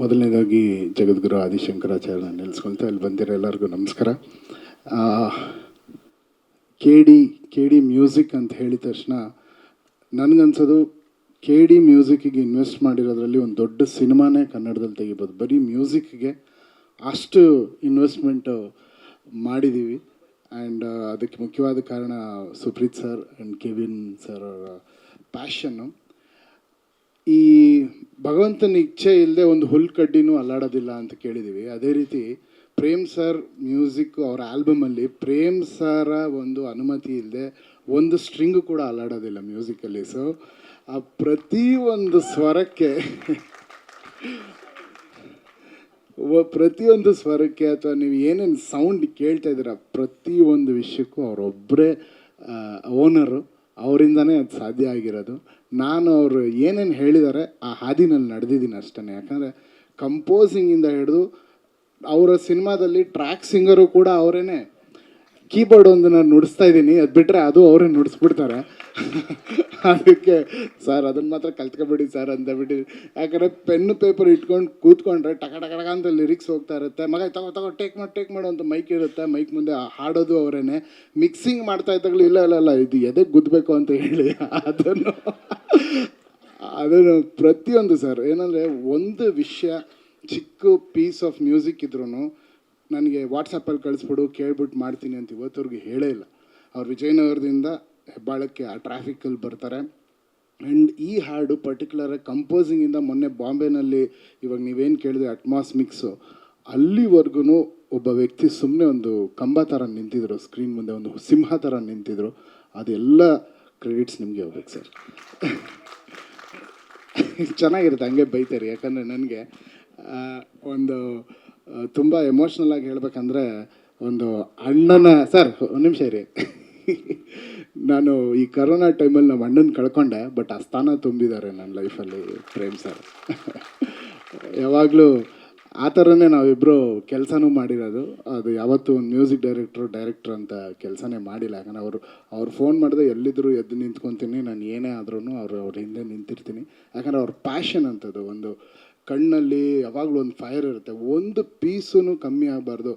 ಮೊದಲನೇದಾಗಿ ಜಗದ್ಗುರು ಆದಿಶಂಕರಾಚಾರ್ಯ ನೆಲೆಸ್ಕೊಳ್ತಾ ಇಲ್ಲಿ ಬಂದಿರೋ ಎಲ್ಲರಿಗೂ ನಮಸ್ಕಾರ. K D K D music ಅಂತ ಹೇಳಿದ ತಕ್ಷಣ ನನಗನ್ಸೋದು ಕೆ ಡಿ ಮ್ಯೂಸಿಕ್ಕಿಗೆ ಇನ್ವೆಸ್ಟ್ ಮಾಡಿರೋದ್ರಲ್ಲಿ ಒಂದು ದೊಡ್ಡ ಸಿನಿಮಾನೇ ಕನ್ನಡದಲ್ಲಿ ತೆಗಿಬೋದು. ಬರೀ ಮ್ಯೂಸಿಕ್ಗೆ ಅಷ್ಟು ಇನ್ವೆಸ್ಟ್ಮೆಂಟು ಮಾಡಿದ್ದೀವಿ ಆ್ಯಂಡ್ ಅದಕ್ಕೆ ಮುಖ್ಯವಾದ ಕಾರಣ Supreet sir and Kevin sir ಅವರ ಪ್ಯಾಷನ್ನು ಈ ಭಗವಂತನ ಇಚ್ಛೆ ಇಲ್ಲದೆ ಒಂದು ಹುಲ್ ಕಡ್ಡಿನೂ ಅಲ್ಲಾಡೋದಿಲ್ಲ ಅಂತ ಕೇಳಿದ್ದೀವಿ. ಅದೇ ರೀತಿ ಪ್ರೇಮ್ ಸರ್ ಮ್ಯೂಸಿಕ್ ಅವರ ಆಲ್ಬಮಲ್ಲಿ ಪ್ರೇಮ್ ಸರ ಒಂದು ಅನುಮತಿ ಇಲ್ಲದೆ ಒಂದು ಸ್ಟ್ರಿಂಗು ಕೂಡ ಅಲ್ಲಾಡೋದಿಲ್ಲ ಮ್ಯೂಸಿಕಲ್ಲಿ. ಸೊ ಆ ಪ್ರತಿ ಒಂದು ಸ್ವರಕ್ಕೆ ಪ್ರತಿಯೊಂದು ಸ್ವರಕ್ಕೆ ಅಥವಾ ನೀವು ಏನೇನು ಸೌಂಡ್ ಕೇಳ್ತಾ ಇದ್ದೀರ ಪ್ರತಿಯೊಂದು ವಿಷಯಕ್ಕೂ ಅವರೊಬ್ಬರೇ ಓನರು ಅವರಿಂದನೇ ಅದು ಸಾಧ್ಯ ಆಗಿರೋದು. ನಾನು ಅವರು ಏನೇನು ಹೇಳಿದ್ದಾರೆ ಆ ಹಾದಿನಲ್ಲಿ ನಡೆದಿದ್ದೀನಿ ಅಷ್ಟೇ ಯಾಕಂದರೆ ಕಂಪೋಸಿಂಗಿಂದ ಹಿಡಿದು ಅವರ ಸಿನಿಮಾದಲ್ಲಿ ಟ್ರ್ಯಾಕ್ ಸಿಂಗರು ಕೂಡ ಅವರೇನೆ. ಕೀಬೋರ್ಡ್ ಒಂದನ್ನು ನಾನು ನುಡಿಸ್ತಾ ಇದ್ದೀನಿ. ಅದು ಬಿಟ್ಟರೆ ಅದು ಅವರೇ ನುಡಿಸ್ಬಿಡ್ತಾರೆ. ಅದಕ್ಕೆ, ಸರ್, ಅದನ್ನು ಮಾತ್ರ ಕಲ್ತ್ಕೊಬಿಡಿ, ಸರ್, ಅಂತ ಬಿಟ್ಟು, ಯಾಕಂದರೆ ಪೆನ್ನು ಪೇಪರ್ ಇಟ್ಕೊಂಡು ಕೂತ್ಕೊಂಡ್ರೆ ಟಕ ಟಕ ಟಕ ಅಂತ ಲಿರಿಕ್ಸ್ ಹೋಗ್ತಾ ಇರುತ್ತೆ. ಮಗ, ತಗೋ ತಗೋ ಟೇಕ್ ಮಾಡಿ ಟೇಕ್ ಮಾಡು ಅಂತ ಮೈಕ್ ಇರುತ್ತೆ. ಮೈಕ್ ಮುಂದೆ ಹಾಡೋದು ಅವರೇನೆ. ಮಿಕ್ಸಿಂಗ್ ಮಾಡ್ತಾ ಇದ್ದಾಗಲೂ, ಇಲ್ಲ ಇಲ್ಲ ಇಲ್ಲ, ಇದು ಎದೆ ಗುದ್ದಬೇಕು ಅಂತ ಹೇಳಿ. ಅದನ್ನು ಅದನ್ನು ಪ್ರತಿಯೊಂದು, ಸರ್, ಏನಂದರೆ ಒಂದು ವಿಷಯ, ಚಿಕ್ಕ ಪೀಸ್ ಆಫ್ ಮ್ಯೂಸಿಕ್ ಇದ್ರೂ ನನಗೆ ವಾಟ್ಸಪ್ಪಲ್ಲಿ ಕಳಿಸ್ಬಿಡು ಕೇಳ್ಬಿಟ್ಟು ಮಾಡ್ತೀನಿ ಅಂತ ಇವತ್ತವ್ರಿಗೆ ಹೇಳೇ ಇಲ್ಲ. ಅವ್ರು ವಿಜಯನಗರದಿಂದ ಹೆಬ್ಬಾಳಕ್ಕೆ ಆ ಟ್ರಾಫಿಕ್ಕಲ್ಲಿ ಬರ್ತಾರೆ. ಆ್ಯಂಡ್ ಈ ಹಾಡು ಪರ್ಟಿಕ್ಯುಲರಾಗಿ ಕಂಪೋಸಿಂಗಿಂದ ಮೊನ್ನೆ ಬಾಂಬೆನಲ್ಲಿ ಇವಾಗ ನೀವೇನು ಕೇಳಿದ್ರೆ ಅಟ್ಮಾಸ್ ಮಿಕ್ಸು ಅಲ್ಲಿವರೆಗೂ ಒಬ್ಬ ವ್ಯಕ್ತಿ ಸುಮ್ಮನೆ ಒಂದು ಕಂಬ ಥರ ನಿಂತಿದ್ರು ಸ್ಕ್ರೀನ್ ಮುಂದೆ ಒಂದು ಸಿಂಹ ಥರ ನಿಂತಿದ್ರು. ಅದೆಲ್ಲ ಕ್ರೆಡಿಟ್ಸ್ ನಿಮಗೆ ಹೋಗ್ಬೇಕು ಸರ್ ಚೆನ್ನಾಗಿರುತ್ತೆ, ಹಂಗೆ ಬೈತಾರೆ. ಯಾಕಂದರೆ ನನಗೆ ಒಂದು ತುಂಬ ಎಮೋಷ್ನಲ್ ಆಗಿ ಹೇಳ್ಬೇಕಂದ್ರೆ ಒಂದು ಅಣ್ಣನ ಸರ್ ಒಂದು ನಿಮಿಷ ಇರಿ. ನಾನು ಈ ಕರೋನಾ ಟೈಮಲ್ಲಿ ನಮ್ಮ ಅಣ್ಣನ ಕಳ್ಕೊಂಡೆ ಬಟ್ ಆ ಸ್ಥಾನ ತುಂಬಿದ್ದಾರೆ ನನ್ನ ಲೈಫಲ್ಲಿ ಪ್ರೇಮ್ ಸರ್ ಯಾವಾಗಲೂ ಆ ಥರನೇ ನಾವಿಬ್ಬರು ಕೆಲಸನೂ ಮಾಡಿರೋದು. ಅದು ಯಾವತ್ತೂ ಒಂದು ಮ್ಯೂಸಿಕ್ ಡೈರೆಕ್ಟ್ರು ಡೈರೆಕ್ಟ್ರ್ ಅಂತ ಕೆಲಸನೇ ಮಾಡಿಲ್ಲ. ಯಾಕಂದ್ರೆ ಅವರು, ಅವ್ರು ಫೋನ್ ಮಾಡಿದ್ರೆ ಎಲ್ಲಿದ್ದರೂ ಎದ್ದು ನಿಂತ್ಕೊತೀನಿ, ನಾನು ಏನೇ ಆದ್ರೂ ಅವರು ಅವ್ರ ಹಿಂದೆ ನಿಂತಿರ್ತೀನಿ. ಯಾಕಂದ್ರೆ ಅವ್ರ ಪ್ಯಾಷನ್ ಅಂತದ್ದು ಒಂದು ಕಣ್ಣಲ್ಲಿ ಯಾವಾಗಲೂ ಒಂದು ಫೈರ್ ಇರುತ್ತೆ. ಒಂದು ಪೀಸೂ ಕಮ್ಮಿ ಆಗಬಾರ್ದು.